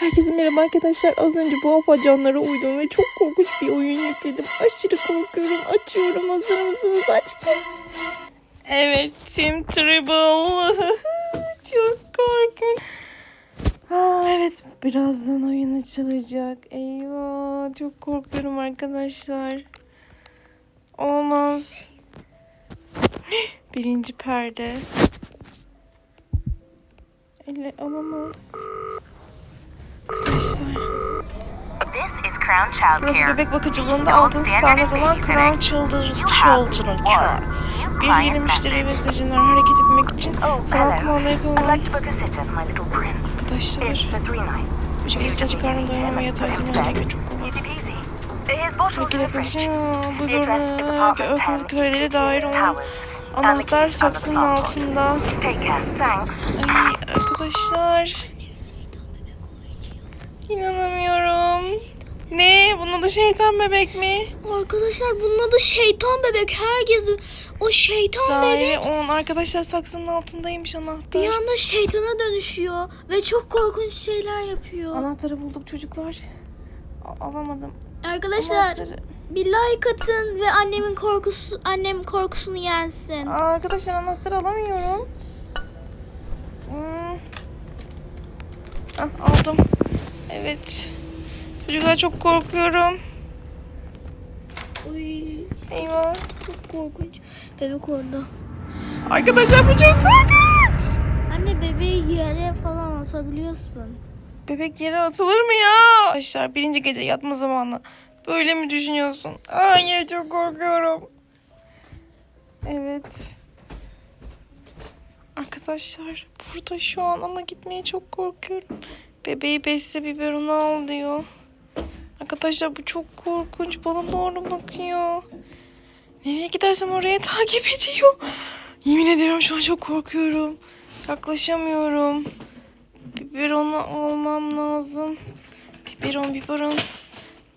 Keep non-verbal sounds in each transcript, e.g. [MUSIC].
Herkese merhaba arkadaşlar. Az önce bu afacanlara uydum ve çok korkunç bir oyun yükledim. Aşırı korkuyorum. Açıyorum. Hazır mısınız? Açtım. Evet. Team Tribble. [LAUGHS] çok korkunç. Aa, evet. Birazdan oyun açılacak. Eyvah. Çok korkuyorum arkadaşlar. Olmaz. [GASPS] Birinci perde. Elle alamaz. Burası bebek bakıcılığında altın standart olan Crown Children Children Care. Bir yeni müşteri mesajından hareket etmek için sanal hello. kumandayı I'd kullanan like to book a sitter for my little prince. It's arkadaşlar. Üç gece sadece karnım doyamam ve yatağa yatırmam gerekiyor çok kolay. Hareket etmek için bu öpüm 10, kraliçelere dair olan anahtar saksının altında. Ay arkadaşlar. İnanamıyorum. Ne? Bunun adı şeytan bebek mi? Arkadaşlar bunun adı şeytan bebek. Herkes o şeytan Daire bebek 10. Arkadaşlar saksının altındaymış anahtar. bir anda şeytana dönüşüyor ve çok korkunç şeyler yapıyor. Anahtarı bulduk çocuklar. A- alamadım. Arkadaşlar Anahtarı. bir like atın ve annemin korkusu annem korkusunu yensin. Aa, arkadaşlar anahtarı alamıyorum. Hmm. Ah, aldım. Evet. Çocuklar çok korkuyorum. Uy Eyvah. çok korkunç. Bebek orada. Arkadaşlar bu çok korkunç. Anne bebeği yere falan asabiliyorsun. Bebek yere atılır mı ya? Arkadaşlar birinci gece yatma zamanı. Böyle mi düşünüyorsun? Hayır çok korkuyorum. Evet. Arkadaşlar burada şu an ama gitmeye çok korkuyorum. Bebeği besle biberonu al diyor. Arkadaşlar bu çok korkunç. Bana doğru bakıyor. Nereye gidersem oraya takip ediyor. Yemin ediyorum şu an çok korkuyorum. Yaklaşamıyorum. Biberonu almam lazım. Biberon biberon.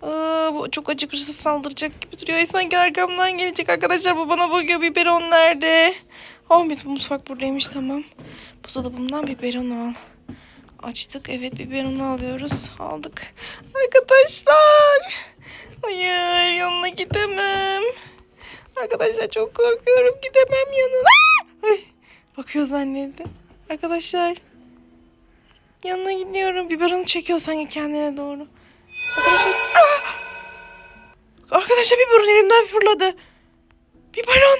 Aa, bu çok acıkırsa saldıracak gibi duruyor. Ay, Sanki arkamdan gelecek arkadaşlar. Bu bana bakıyor. Biberon nerede? Oh bir mutfak buradaymış tamam. Buzdolabımdan biberon al. Açtık. Evet biberonu alıyoruz. Aldık. Arkadaşlar. Hayır yanına gidemem. Arkadaşlar çok korkuyorum. Gidemem yanına. Ay, bakıyor zannettim. Arkadaşlar. Yanına gidiyorum. Biberonu çekiyor sanki kendine doğru. Arkadaşlar, Ah! Arkadaşlar biberon elimden fırladı. Biberon.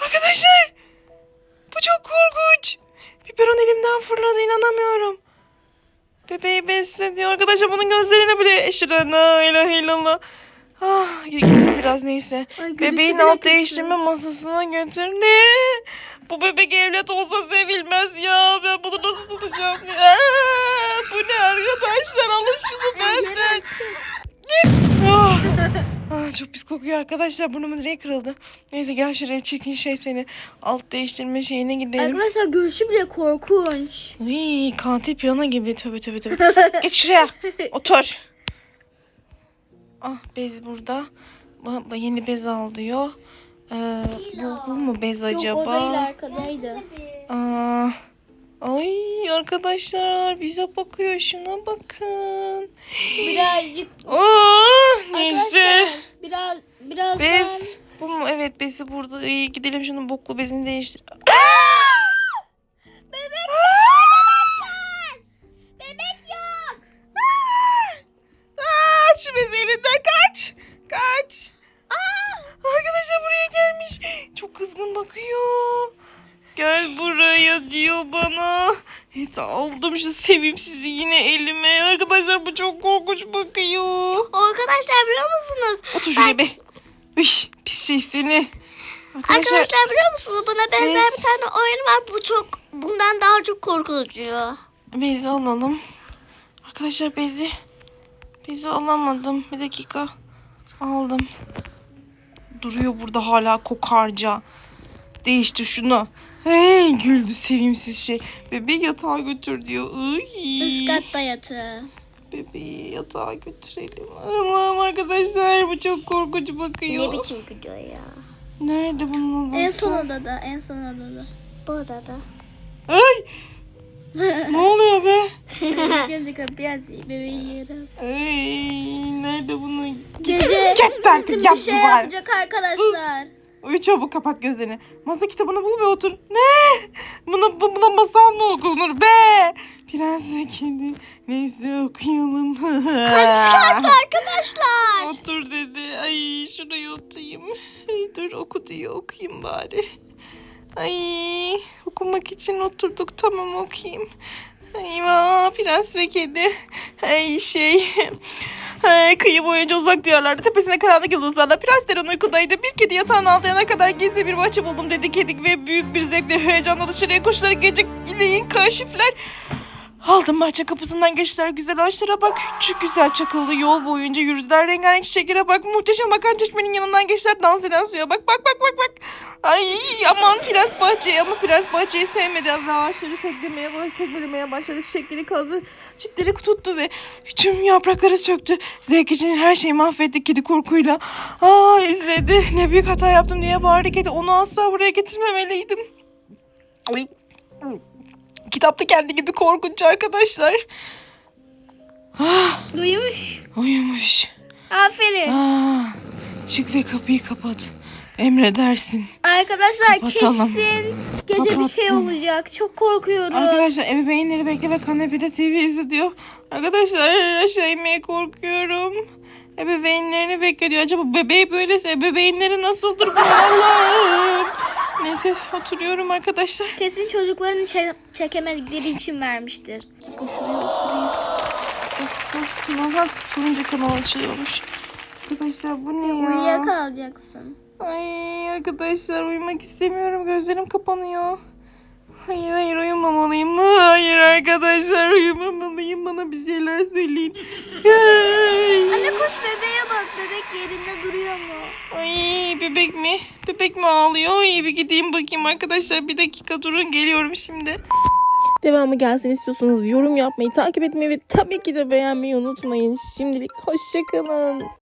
Arkadaşlar. Bu çok. Elimden fırladı inanamıyorum. Bebeği beslediyor. Arkadaşlar bunun gözlerine bile eşhedü en la ilahe illallah. Ah, biraz neyse. Ay, Bebeğin alt kötü. değiştirme masasına götür. Ne? Bu bebek evlat olsa sevilmez ya. Ben bunu nasıl tutacağım ya? Bu ne arkadaşlar? Alın şunu benden. Git. Ah. Ah, çok pis kokuyor arkadaşlar. Burnumun direği kırıldı. Neyse gel şuraya çirkin şey seni. Alt değiştirme şeyine gidelim. Arkadaşlar görüşü bile korkunç. Ay, katil pirana gibi. Tövbe tövbe tövbe. [LAUGHS] Geç şuraya. Otur. Ah bez burada. Ba- yeni bez al diyor. Ee, bu, bu mu bez acaba? Yok o değil arkadaydı. Aa, ay arkadaşlar bize bakıyor. Şuna bakın. Birazcık Aa, neyse. biraz birazdan Bez. Bu mu? Evet bezi burada. İyi gidelim şunun boklu bezini değiştir. Bebek arkadaşlar. Bebek yok. Aa, şu bezi elinden kaç. Kaç. Arkadaşlar buraya gelmiş. Çok kızgın bakıyor. Gel buraya diyor bana. Evet aldım şu sevimsizi yine elime. Arkadaşlar bu çok korkunç bakıyor. Arkadaşlar biliyor musunuz? Otur şuraya be. Üş, pis şey seni. Arkadaşlar, Arkadaşlar biliyor musunuz? Bana benzer Biz- bir tane oyun var. Bu çok bundan daha çok korkutucu. bezi alalım. Arkadaşlar bezi. Bezi alamadım. Bir dakika. Aldım. Duruyor burada hala kokarca. Değiştir şunu. Hey güldü sevimsiz şey. Bebeği yatağa götür diyor. Iy. Üst katta yatağı. Bebeği yatağa götürelim. Allah'ım arkadaşlar bu çok korkunç bakıyor. Ne biçim gidiyor ya? Nerede bunun odası? En son odada, en son odada. Bu odada. Ay! [LAUGHS] ne oluyor be? Gece kapıyı açayım bebeği yerim. Ay, nerede bunu? Gece Git artık yap bir şey yapacak arkadaşlar. Uyu çabuk kapat gözlerini. Masa kitabını bul ve otur. Ne? Buna, bu- buna masal mı okunur be? Prens kedi. Neyse okuyalım. Çıkarttı [LAUGHS] arkadaşlar. Otur dedi. Ay şuraya oturayım. Ay, dur oku diyor okuyayım bari. Ay okumak için oturduk tamam okuyayım. Eyvah prens ve kedi. Ay şey. Ay, kıyı boyunca uzak diyarlarda tepesinde karanlık yıldızlarla prenslerin uykudaydı. Bir kedi yatağına aldığına kadar gizli bir bahçe buldum dedi kedi ve büyük bir zevkle heyecanla dışarıya koşarak gelecek ileğin kaşifler. Aldım bahçe kapısından geçtiler güzel ağaçlara bak. Küçük güzel çakıllı yol boyunca yürüdüler. Rengarenk çiçeklere bak. Muhteşem akan çeşmenin yanından geçtiler. Dans eden suya bak bak bak bak bak. Ay aman prens bahçeyi ama prens bahçeyi sevmedi. Ve ağaçları teklemeye, baş- tekmelemeye başladı. Çiçekleri kazdı. Çitleri tuttu ve tüm yaprakları söktü. Zevk için her şeyi mahvetti kedi korkuyla. Aa izledi. Ne büyük hata yaptım diye bağırdı kedi. Onu asla buraya getirmemeliydim. Ay. Kitapta kendi gibi korkunç arkadaşlar. Ah, Duymuş. uyumuş. Aferin. Aa, çık ve kapıyı kapat. Emredersin. Arkadaşlar Kapatalım. kesin gece bir şey Kapattım. olacak. Çok korkuyoruz. Arkadaşlar ebeveynleri bekle ve kanepede TV izliyor. Arkadaşlar aşağı inmeye korkuyorum. Ebeveynlerini bekliyor. Acaba bebeği böylese ebeveynleri nasıldır bu Allah'ım. Neyse oturuyorum arkadaşlar. Kesin çocukların çe- çekemedikleri için vermiştir. Of, Kanal turuncu kanal açılıyormuş. Arkadaşlar bu ne ya? Uyuyakalacaksın. Ay arkadaşlar uyumak istemiyorum. Gözlerim kapanıyor. Hayır hayır uyumamalıyım. Hayır arkadaşlar uyumamalıyım. Bana bir şeyler söyleyin. Ay. Anne koş bak. Bebek yerinde duruyor mu? Ay bebek mi? Bebek mi ağlıyor? İyi bir gideyim bakayım arkadaşlar. Bir dakika durun geliyorum şimdi. Devamı gelsin istiyorsanız yorum yapmayı, takip etmeyi ve tabii ki de beğenmeyi unutmayın. Şimdilik hoşçakalın.